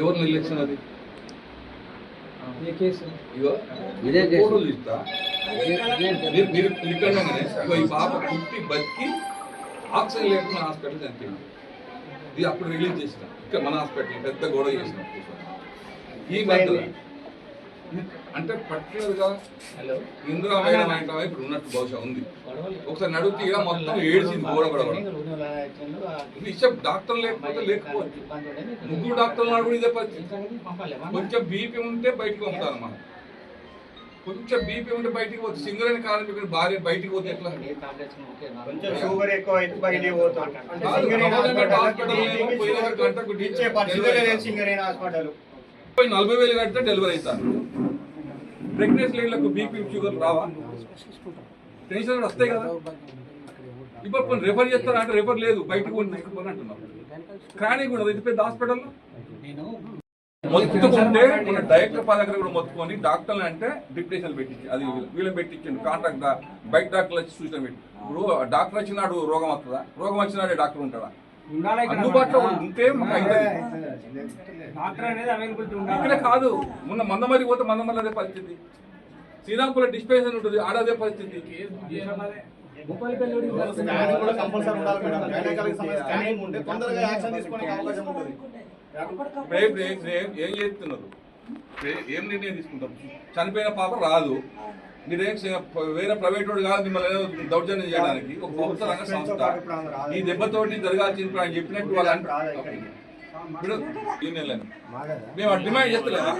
ఎవరు నిర్లక్ష్యం అది. ఫోటోలు ఇస్తా మీరు ఇగో ఈ పాప పుట్టి బతికి ఆక్సిజన్ లేకుండా హాస్పిటల్ చనిపోయింది ఇది అప్పుడు రిలీజ్ చేసిన. ఇక్కడ మన హాస్పిటల్ పెద్ద గొడవ చేసిన. ఈ మధ్యలో అంటే పర్టికులర్గా హలో. ఇందిరా మేడం అంటే ఇప్పుడు ఉన్నట్టు బహుశా ఉంది. ఒకసారి నడుగుతీ మొత్తం ఘోర గొడవ నిశ్చయం డాక్టర్ లేకపోతే లేకపోవచ్చు ముగ్గురు డాక్టర్లు నాడు కూడా ఇదే పరిస్థితి కొంచెం బీపీ ఉంటే బయటికి పంపుతారు మనం కొంచెం బీపీ ఉంటే బయటికి పోతే సింగరేణి కార్మికుడు భార్య బయటికి పోతే ఎట్లా కొంచెం షుగర్ ఎక్కువ అయితే బయటికి పోతాం అంటే కాదు, సింగరేణి గవర్నమెంట్ హాస్పిటల్ ముప్పై నలభై వేలు కడితే డెలివరీ అవుతారు. ప్రెగ్నెన్సీ లేడీలకు బీపీ షుగర్ రావా? టెన్షన్ కూడా వస్తాయి కదా. ఇప్పుడు కొన్ని రెఫర్ చేస్తారా? అంటే రెఫర్ లేదు. బయటకు పోయి తీసుకుపోని అంటున్నారు కానీ కూడా ఇది పెద్ద హాస్పిటల్లో మొత్తుకుంటే మన డైరెక్టర్ పా దగ్గర కూడా మొత్తుకొని డాక్టర్లు అంటే డిప్రెషన్ పెట్టించి అది వీళ్ళని పెట్టించండి. కాంట్రాక్ట్ బయట డాక్టర్లు వచ్చి సూచన పెట్టి. ఇప్పుడు డాక్టర్ వచ్చినాడు రోగం వస్తుందా రోగం వచ్చినాడే డాక్టర్ ఉంటాడా? అందుబాటులో ఉంటే ఇక్కడ కాదు. మొన్న మందమరి పోతే మందమరి అదే పరిస్థితి. శ్రీరాంపుల డిస్పెన్సరీ ఉంటుంది ఆడ అదే పరిస్థితి. స్కానింగ్ కూడా కంపల్సరీ ఉండాలి మేడం. గైనకాలజీ సంబంధించి స్కానింగ్ ఉంటే తొందరగా యాక్షన్ తీసుకోవడానికి అవకాశం ఉంటుంది రేపు రేపు రేపు ఏం చేస్తున్నారు? ఏం నిర్ణయం తీసుకుంటారు? చనిపోయిన పాప రాదు. మీరేం వేరే ప్రైవేట్ వాడు కాదు మిమ్మల్ని ఏదో దౌర్జన్యం చేయడానికి. ఒక ప్రభుత్వ రంగ సంస్థ. ఈ దెబ్బతోటి జరగాల్సింది ఆయన చెప్పినట్టు వాళ్ళు మేము డిమాండ్ చేస్తలేదా